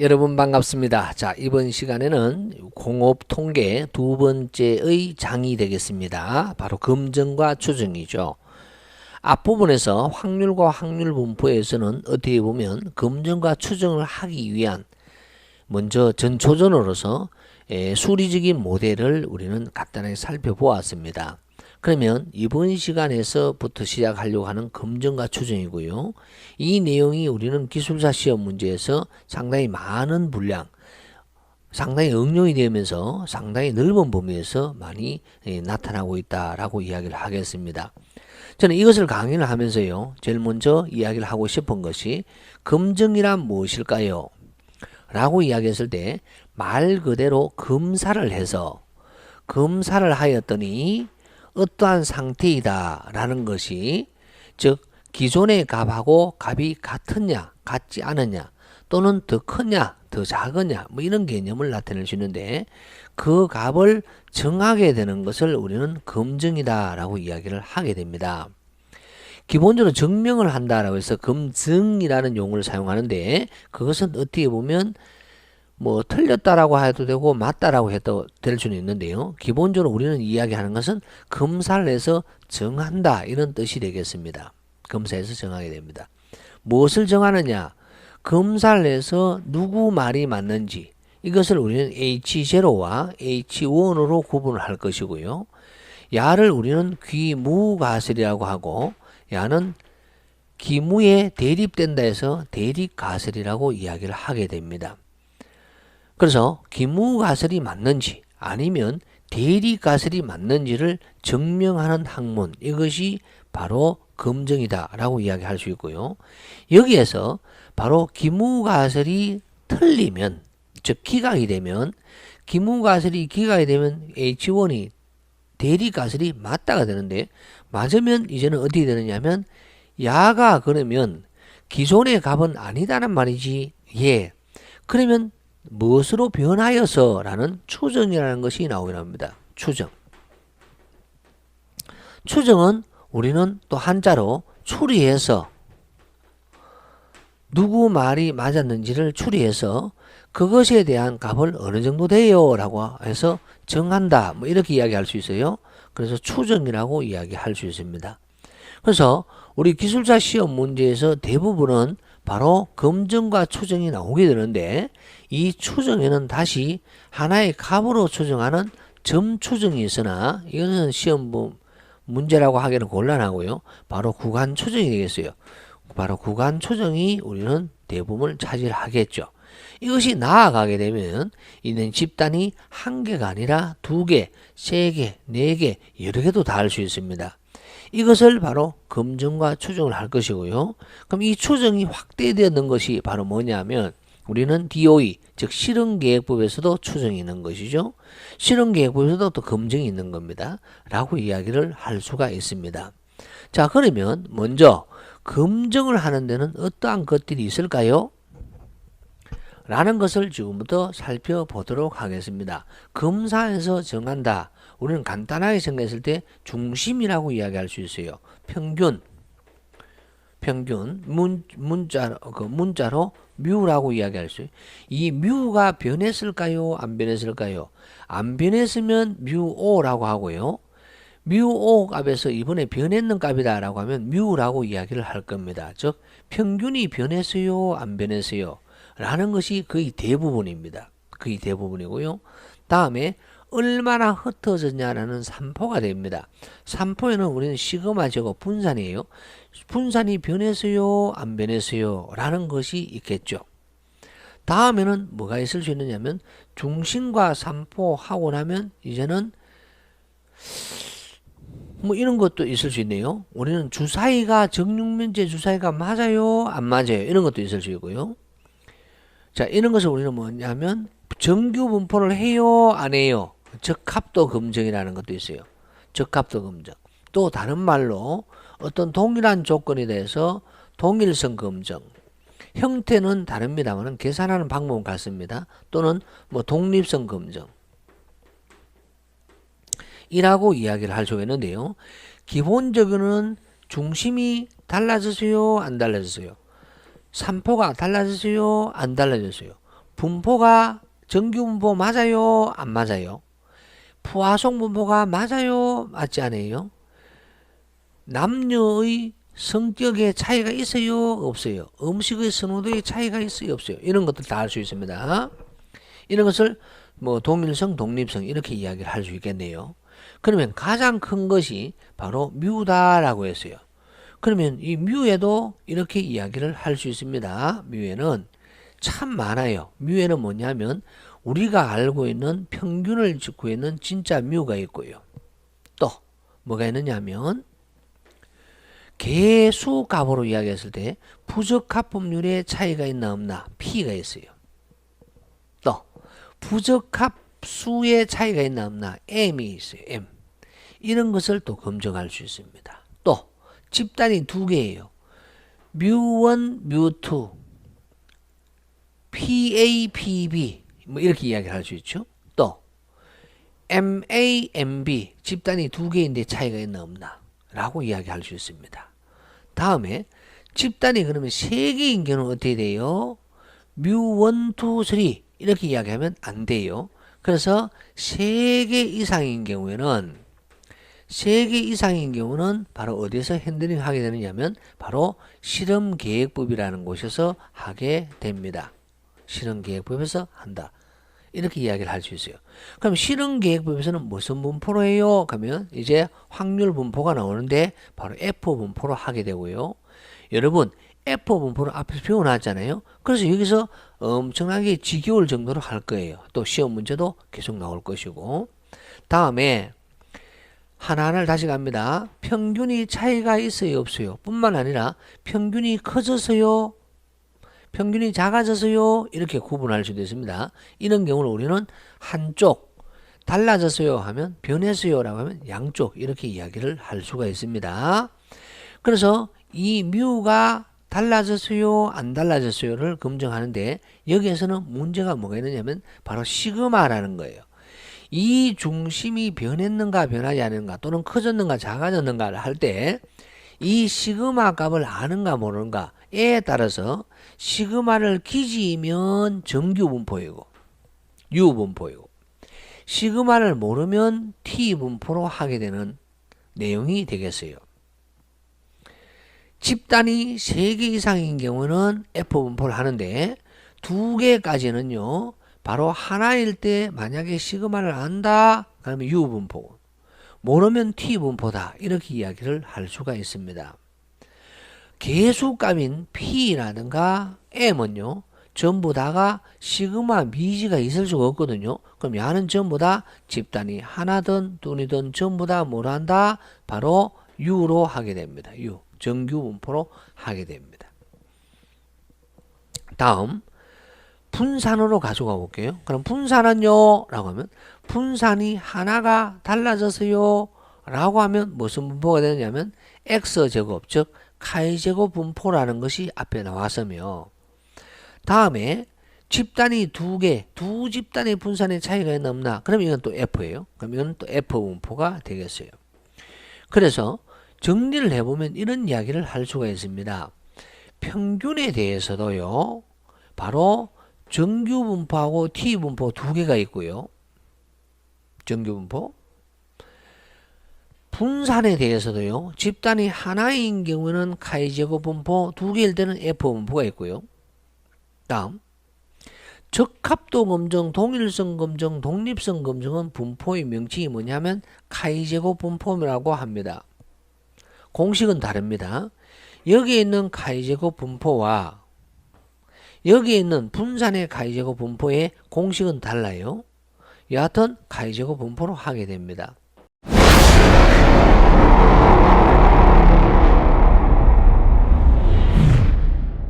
여러분 반갑습니다. 자, 이번 시간에는 공업 통계 두 번째의 장이 되겠습니다. 바로 검증과 추정이죠. 앞부분에서 확률과 확률 분포에서는 어떻게 보면 검증과 추정을 하기 위한 먼저 전초전으로서 에, 수리적인 모델을 우리는 간단하게 살펴보았습니다. 그러면 이번 시간에서부터 시작하려고 하는 검증과 추정이고요. 이 내용이 우리는 기술사 시험 문제에서 상당히 많은 분량, 상당히 응용이 되면서 상당히 넓은 범위에서 많이 예, 나타나고 있다라고 이야기를 하겠습니다. 저는 이것을 강의를 하면서요, 제일 먼저 이야기를 하고 싶은 것이 검증이란 무엇일까요? 라고 이야기했을 때 말 그대로 검사를 해서 검사를 하였더니 어떠한 상태이다라는 것이 즉 기존의 값하고 값이 같느냐 같지 않느냐 또는 더 크냐 더 작으냐 뭐 이런 개념을 나타낼 수 있는데 그 값을 정하게 되는 것을 우리는 검증이다 라고 이야기를 하게 됩니다. 기본적으로 증명을 한다라고 해서 검증이라는 용어를 사용하는데 그것은 어떻게 보면 뭐 틀렸다라고 해도 되고 맞다라고 해도 될 수는 있는데요. 기본적으로 우리는 이야기하는 것은 검사를 해서 정한다 이런 뜻이 되겠습니다. 검사해서 정하게 됩니다. 무엇을 정하느냐? 검사를 해서 누구 말이 맞는지 이것을 우리는 H0와 H1으로 구분을 할 것이고요. 야를 우리는 귀무가설이라고 하고 야는 기무에 대립된다 해서 대립가설이라고 이야기를 하게 됩니다. 그래서 기무가설이 맞는지 아니면 대리가설이 맞는지를 증명하는 학문 이것이 바로 검증이다 라고 이야기할 수 있고요. 여기에서 바로 기무가설이 틀리면 즉 기각이 되면 기무가설이 기각이 되면 H1이 대리가설이 맞다가 되는데 맞으면 이제는 어떻게 되느냐면 야가 그러면 기존의 값은 아니다는 말이지 예 그러면 무엇으로 변하여서라는 추정이라는 것이 나오게 합니다. 추정. 추정은 우리는 또 한자로 추리해서 누구 말이 맞았는지를 추리해서 그것에 대한 값을 어느 정도 돼요 라고 해서 정한다 뭐 이렇게 이야기할 수 있어요 그래서 추정이라고 이야기할 수 있습니다 그래서 우리 기술자 시험 문제에서 대부분은 바로 검증과 추정이 나오게 되는데 이 추정에는 다시 하나의 값으로 추정하는 점 추정이 있으나 이것은 시험 문제라고 하기는 곤란하고요. 바로 구간 추정이 되겠어요. 바로 구간 추정이 우리는 대부분을 차지하겠죠. 이것이 나아가게 되면 이는 집단이 한 개가 아니라 두 개, 세 개, 네 개, 여러 개도 다 할 수 있습니다. 이것을 바로 검증과 추정을 할 것이고요. 그럼 이 추정이 확대되는 것이 바로 뭐냐면 우리는 DOE 즉 실행계획법에서도 추정이 있는 것이죠. 실행계획법에서도 또 검증이 있는 겁니다. 라고 이야기를 할 수가 있습니다. 자 그러면 먼저 검증을 하는 데는 어떠한 것들이 있을까요? 라는 것을 지금부터 살펴보도록 하겠습니다. 검사에서 정한다. 우리는 간단하게 생각했을 때 중심이라고 이야기할 수 있어요. 평균, 평균 문, 문자 그 문자로 뮤라고 이야기할 수. 이 뮤가 변했을까요? 안 변했을까요? 안 변했으면 뮤오라고 하고요. 뮤오 값에서 이번에 변했는 값이다라고 하면 뮤라고 이야기를 할 겁니다. 즉 평균이 변했어요, 안 변했어요? 라는 것이 거의 대부분입니다. 거의 대부분이고요. 다음에 얼마나 흩어졌냐라는 산포가 됩니다. 산포에는 우리는 시그마 제곱 분산이에요. 분산이 변했어요? 안 변했어요? 라는 것이 있겠죠. 다음에는 뭐가 있을 수 있느냐면 중심과 산포하고 나면 이제는 뭐 이런 것도 있을 수 있네요. 우리는 주사위가 정육면제 주사위가 맞아요? 안 맞아요? 이런 것도 있을 수 있고요. 자, 이런 것을 우리는 뭐냐면 정규 분포를 해요? 안 해요? 적합도 검증이라는 것도 있어요. 적합도 검증. 또 다른 말로 어떤 동일한 조건에 대해서 동일성 검증. 형태는 다릅니다만 계산하는 방법은 같습니다. 또는 뭐 독립성 검증. 이라고 이야기를 할 수가 있는데요. 기본적으로는 중심이 달라졌어요? 안 달라졌어요? 산포가 달라졌어요? 안 달라졌어요? 분포가 정규 분포 맞아요? 안 맞아요? 부하속 분포가 맞아요? 맞지 않아요? 남녀의 성격의 차이가 있어요? 없어요? 음식의 선호도의 차이가 있어요? 없어요? 이런 것들 다 알 수 있습니다. 이런 것을 뭐 동일성, 독립성 이렇게 이야기를 할 수 있겠네요. 그러면 가장 큰 것이 바로 뮤다라고 했어요. 그러면 이 뮤에도 이렇게 이야기를 할 수 있습니다. 뮤에는 참 많아요. 뮤에는 뭐냐면 우리가 알고 있는 평균을 짓고 있는 진짜 뮤가 있고요. 또 뭐가 있느냐면 개수 값으로 이야기했을 때 부적합법률의 차이가 있나 없나 P가 있어요. 또 부적합수의 차이가 있나 없나 M이 있어요. M. 이런 것을 또 검증할 수 있습니다. 또 집단이 두 개예요. 뮤1, 뮤2, PA, PB 뭐 이렇게 이야기를 할 수 있죠. 또 MA, MB 집단이 두 개인데 차이가 있나 없나 라고 이야기할 수 있습니다. 다음에 집단이 그러면 세 개인 경우는 어떻게 돼요? 뮤1, 2, 3 이렇게 이야기하면 안 돼요. 그래서 세 개 이상인 경우에는 세 개 이상인 경우는 바로 어디서 핸들링 하게 되느냐면 바로 실험 계획법이라는 곳에서 하게 됩니다. 실험 계획법에서 한다. 이렇게 이야기를 할 수 있어요. 그럼 실험 계획법에서는 무슨 분포로 해요? 그러면 이제 확률 분포가 나오는데 바로 F 분포로 하게 되고요. 여러분 F 분포를 앞에서 배워놨잖아요. 그래서 여기서 엄청나게 지겨울 정도로 할 거예요. 또 시험 문제도 계속 나올 것이고 다음에 하나하나를 다시 갑니다. 평균이 차이가 있어요 없어요? 뿐만 아니라 평균이 커져서요 평균이 작아져서요 이렇게 구분할 수도 있습니다. 이런 경우는 우리는 한쪽 달라졌어요 하면 변했어요 라고 하면 양쪽 이렇게 이야기를 할 수가 있습니다. 그래서 이 뮤가 달라졌어요 안 달라졌어요를 검증하는데 여기에서는 문제가 뭐가 있느냐면 바로 시그마라는 거예요. 이 중심이 변했는가 변하지 않는가 또는 커졌는가 작아졌는가를 할 때 이 시그마 값을 아는가 모르는가 에 따라서 시그마를 기지면 정규 분포이고 U 분포이고 시그마를 모르면 T 분포로 하게 되는 내용이 되겠어요. 집단이 3개 이상인 경우는 F 분포를 하는데 2개까지는요. 바로 하나일 때 만약에 시그마를 안다 그러면 U 분포 모르면 T 분포다 이렇게 이야기를 할 수가 있습니다. 개수값인 P라든가 M은요. 전부 다가 시그마 미지가 있을 수가 없거든요. 그럼 야는 전부 다 집단이 하나든 둘이든 전부 다 뭐로 한다? 바로 U로 하게 됩니다. U. 정규 분포로 하게 됩니다. 다음 분산으로 가져가 볼게요. 그럼 분산은요? 라고 하면 분산이 하나가 달라졌어요. 라고 하면 무슨 분포가 되느냐면 X제곱 즉 카이제곱 분포라는 것이 앞에 나왔으며 다음에 집단이 두 개, 두 집단의 분산의 차이가 있나? 그럼 이건 또 F예요. 그럼 이건 또 F 분포가 되겠어요. 그래서 정리를 해보면 이런 이야기를 할 수가 있습니다. 평균에 대해서도요. 바로 정규 분포하고 T 분포 두 개가 있고요. 정규 분포. 분산에 대해서도요. 집단이 하나인 경우는 카이제곱 분포 두 개일 때는 F 분포가 있고요. 다음 적합도 검정, 동일성 검정, 독립성 검정은 분포의 명칭이 뭐냐면 카이제곱 분포라고 합니다. 공식은 다릅니다. 여기에 있는 카이제곱 분포와 여기에 있는 분산의 카이제곱 분포의 공식은 달라요. 여하튼 카이제곱 분포로 하게 됩니다.